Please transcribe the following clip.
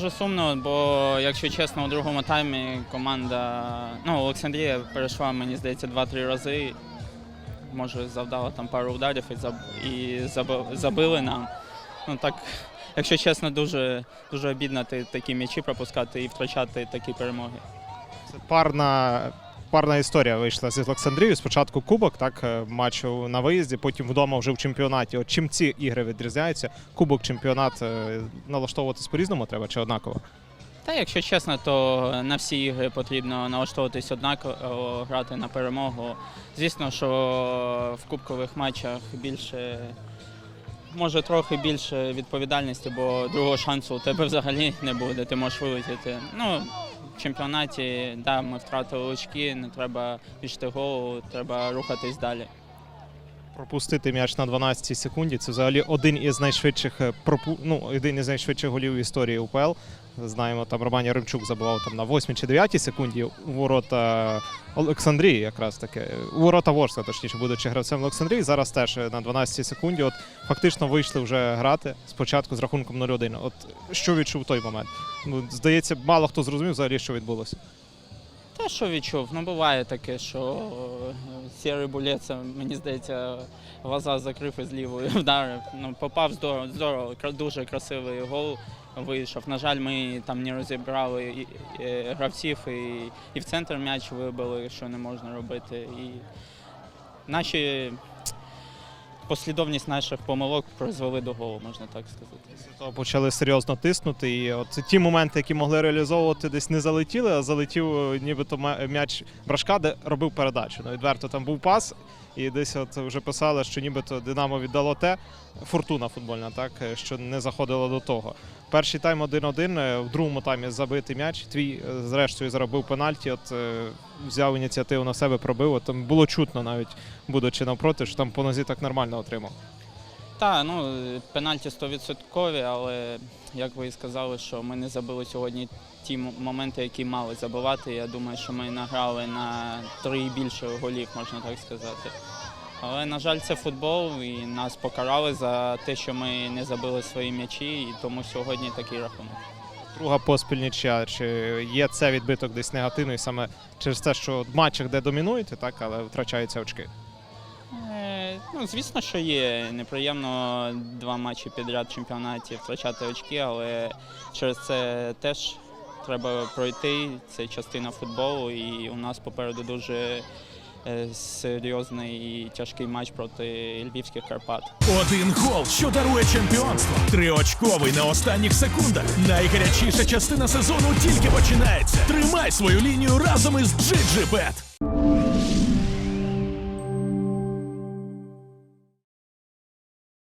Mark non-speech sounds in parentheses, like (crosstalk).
дуже сумно, бо, якщо чесно, у другому таймі команда, ну, Олександрія перейшла, мені здається, 2-3 рази. Може, завдала там пару ударів і, заб... і заби- забили нам. Ну так, якщо чесно, дуже, дуже обідно такі м'ячі пропускати і втрачати такі перемоги. Це парна, парна історія вийшла з Олександрією. Спочатку кубок, так, е, матч на виїзді, потім вдома вже в чемпіонаті. От чим ці ігри відрізняються? Кубок, чемпіонат е, налаштовуватись по-різному треба чи однаково? Та, якщо чесно, то на всі ігри потрібно налаштовуватись однаково, грати на перемогу. Звісно, що в кубкових матчах більше, може трохи більше відповідальності, бо другого шансу у тебе взагалі не буде, ти можеш вилетіти. Ну, чемпіонаті, да, ми втратили очки, не треба пішти голову, треба рухатись далі. Пропустити м'яч на 12 секунді. Це взагалі один із найшвидших е, пропу... ну, один із найшвидших голів в історії УПЛ. Знаємо, там Роман Яремчук забивав там на 8 чи 9 секунді у ворота Олександрії, якраз таки. У ворота Ворска, точніше, будучи гравцем Олександрії. Зараз теж на 12 секунді. От фактично вийшли вже грати спочатку з рахунком 0-1. От що відчув той момент? Ну, здається, мало хто зрозумів взагалі, що відбулося. Що відчув? Ну буває таке, що е, сірий булет, це, мені здається, глаза закрив і з лівої (laughs) вдарив. Ну, попав здорово, здорово, дуже красивий гол вийшов. На жаль, ми там не розібрали і- і гравців і, і в центр м'яч вибили, що не можна робити. І наші послідовність наших помилок призвели до голу, можна так сказати. Після того почали серйозно тиснути. І от ті моменти, які могли реалізовувати, десь не залетіли, а залетів нібито м'яч Брашка, де робив передачу. Ну, відверто там був пас, і десь от вже писали, що нібито Динамо віддало те, фортуна футбольна, так, е, що не заходило до того. Перший тайм 1-1, е, в другому таймі забитий м'яч. Твій е, зрештою заробив пенальті, от взяв ініціативу на себе, пробив. От, там було чутно навіть, будучи навпроти, що там по нозі так нормально отримав. Так, ну пенальті 100%, але як ви і сказали, що ми не забили сьогодні ті моменти, які мали забивати. Я думаю, що ми награли на три більше голів, можна так сказати. Але, на жаль, це футбол, і нас покарали за те, що ми не забили свої м'ячі, і тому сьогодні такий рахунок. Друга поспіль нічия. Чи є це відбиток десь негативний саме через те, що в матчах, де домінуєте, так, але втрачаються очки. Ну, звісно, що є неприємно два матчі підряд в чемпіонаті втрачати очки, але через це теж треба пройти. Це частина футболу, і у нас попереду дуже е, серйозний і тяжкий матч проти львівських Карпат. Один гол, що дарує чемпіонство. Триочковий на останніх секундах. Найгарячіша частина сезону тільки починається. Тримай свою лінію разом із GGBet.